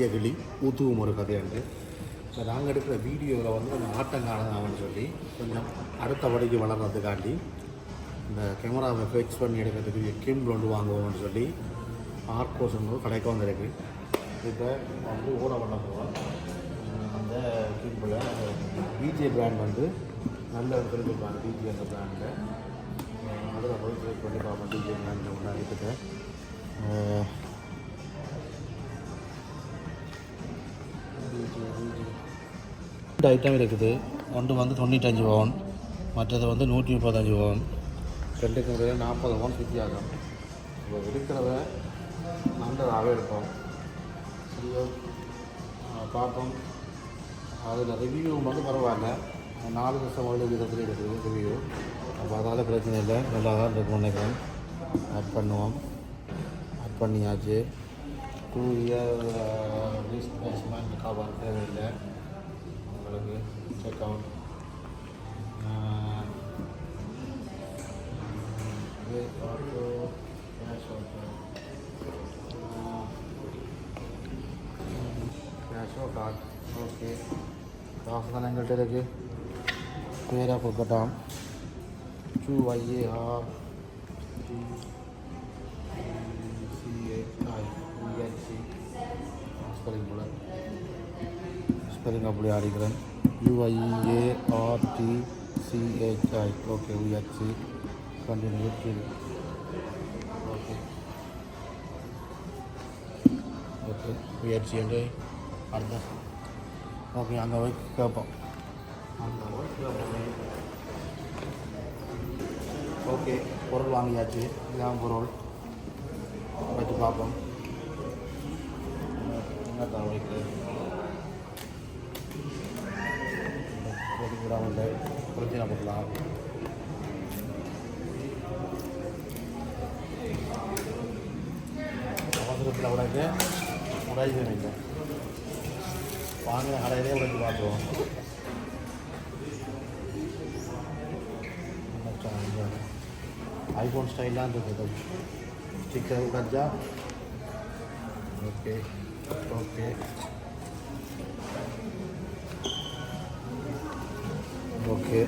கேட்டிய ஊத்துவும் ஒரு கதையாண்டு இப்போ நாங்கள் எடுக்கிற வீடியோவில் வந்து கொஞ்சம் ஆட்டம் காணதாமன்னு சொல்லி கொஞ்சம் அடுத்த வடைக்கு வளர்றதுக்காண்டி இந்த கேமராவை ஃபிக்ஸ் பண்ணி எடுக்கிறதுக்கு கிம்பிள் ஒன்று வாங்குவோம்னு சொல்லி ஆர்கோஸ் கடைக்கு வந்திருக்கு. இப்போ வந்து ஓட பண்ண போகிறோம் அந்த கிம்பில் பிஜே பிராண்ட் வந்து நல்ல தெரிஞ்சுப்பாங்க பிஜே அந்த பிராண்டில் அதில் போய் ட்ரை பண்ணி பார்ப்போம். பிஜே பிராண்டில் ஒன்று அடிக்கிட்டு ரெண்டு ஐட்டம் இருக்குது. ஒன்று வந்து தொண்ணூற்றஞ்சு பவுன் மற்றது வந்து நூற்றி முப்பத்தஞ்சு பவுன் ரெண்டுக்கு முறையில் நாற்பது பவுன் வித்தியாசம். இப்போ இருக்கிறத நல்லதாகவே இருக்கும் சரியோ பார்ப்போம் அதில் ரிவ்யூ வந்து பரவாயில்ல. நாலு வருஷம் ஏழு விதத்தில் இருக்குது ரிவ்யூ அப்போ அதால் பிரச்சனை இல்லை. நல்லா தான் இருக்கும் நினைக்கிறேன். ஆட் பண்ணுவோம். ஆட் பண்ணியாச்சு. டூ இயர் ரீஸ்பேஸ்மெண்ட் கவர் தேவையில்லை. check out uh, auto, crash auto. Crash auto card. Okay. ദാസനങ്ങളുടെ പേരാ പുറപ്പെട്ടാം ചു വയ്യേ ആ ஸ்பெல்லிங் அப்படி ஆடிக்கிறேன் ஓகே உயர்ச்சி கண்டினியூ ஓகே ஓகே யூஎச்சி என்று அடுத்த ஓகே அங்கே போய் கேட்போம். அங்கே போய் கேட்போம். ஓகே பொருள் வாங்கியாச்சு. இதான் பொருள். வச்சு பார்ப்போம். என்ன தகவலுக்கு விடாமல் பிரச்சனை பண்ணலாம் அவசரத்தில் உடைக்க உடைக்கவே இல்லை வாங்கின கடையிலே உடைச்சு பார்த்துருவோம் ஐஃபோன் ஸ்டைல்லாம் இருக்குது ஸ்டிக்கர் உடைச்சா ஓகே ஓகே ஓகே.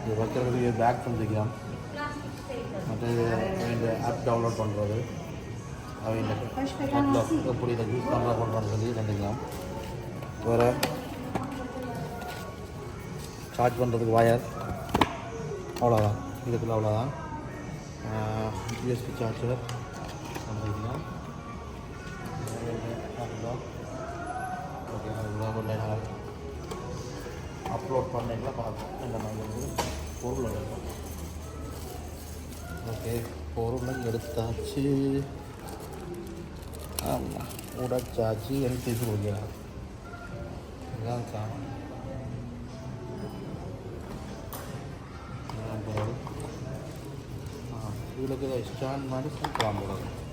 இது வைக்கிறதுக்கு பேக் பண்ணிக்கலாம் மற்றது இந்த ஆப் டவுன்லோட் பண்ணுறது அவங்க ஆப்பில் எப்படி இதை யூஸ் பண்ணுறா பண்ணுறான்னு சொல்லி நினைக்கலாம் வேறு சார்ஜ் பண்ணுறதுக்கு வயர் அவ்வளோதான் இதுக்குள்ள அவ்வளோதான் யூஎஸ்பி சார்ஜர் பண்ணிக்கலாம் ஓகே அதுதான் அப்லோட் பண்ணிங்களா? பார்ப்போம் இந்த மாதிரி வந்து பொருள் எடுக்கும் ஓகே பொருளும் எடுத்தாச்சு. ஆமாம் உடைச்சாச்சு. எனக்கு இது கொடுக்கலாம் இதுதான் சாமான். இதுதான் பொருள் ஸ்டாண்ட் மாதிரி சூப்பராக போடுறது.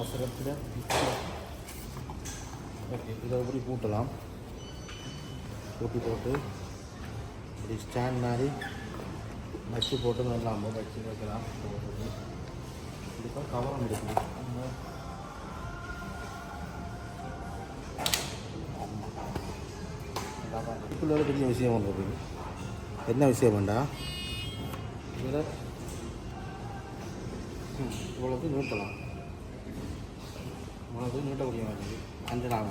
அவசரத்தில் ஓகே இதை எப்படி பூட்டலாம். பூட்டி போட்டு இப்படி ஸ்டாண்ட் மாதிரி வச்சு போட்டு நல்லா வச்சு வைக்கலாம். கண்டிப்பாக கவரம் இருக்குது இதுக்குள்ள பெரிய விஷயம் ஒன்று இருக்குது என்ன விஷயம் வேண்டாம் இதில் இவ்வளோக்கு நிறுத்தலாம் இவ்வளோக்கு நீட்டக்கூடிய மாதிரி அஞ்சலாம்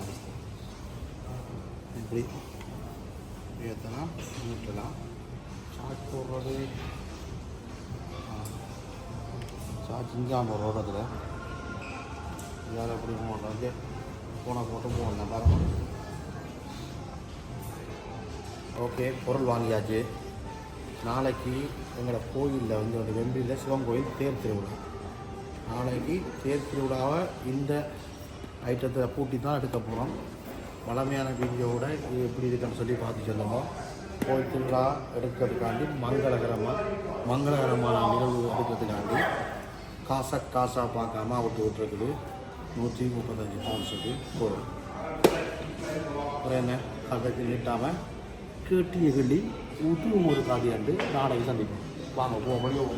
இப்படி. ஏற்றலாம் நீட்டலாம் சார்ஜ் போடுறது. சார்ஜ் இஞ்சாம ரோடத்தில் இதால் எப்படி போடுறது வந்து போட்டு போகணும் பாருங்க. ஓகே பொருள் வாங்கியாச்சு. நாளைக்கு எங்களோட கோயிலில் வந்து வெம்பியில் சிவன் கோயில் தேர் திருவிழா. நாளைக்கு தேர் திருவிழாவை இந்த ஐட்டத்தை பூட்டி தான் எடுக்க போகிறோம் வளமையான வீடியோவோட இது எப்படி இருக்குன்னு சொல்லி பார்த்து சொல்லுவோம் கோயில் திருவிழா எடுக்கிறதுக்காண்டி மங்களகரமாக மங்களகரமான நிகழ்வு எடுக்கிறதுக்காண்டி காசை காசாக பார்க்காம விட்டு விட்டுருக்குது. நூற்றி முப்பத்தஞ்சு பவுன்ஸுக்கு போதும் அப்புறம் என்ன? அதுக்கு நீட்டாமல் கேட்டிய கிள்ளி உதுவும் ஒரு காதியாண்டு நாளைக்கு சந்திப்போம். வாங்க போக முடியும்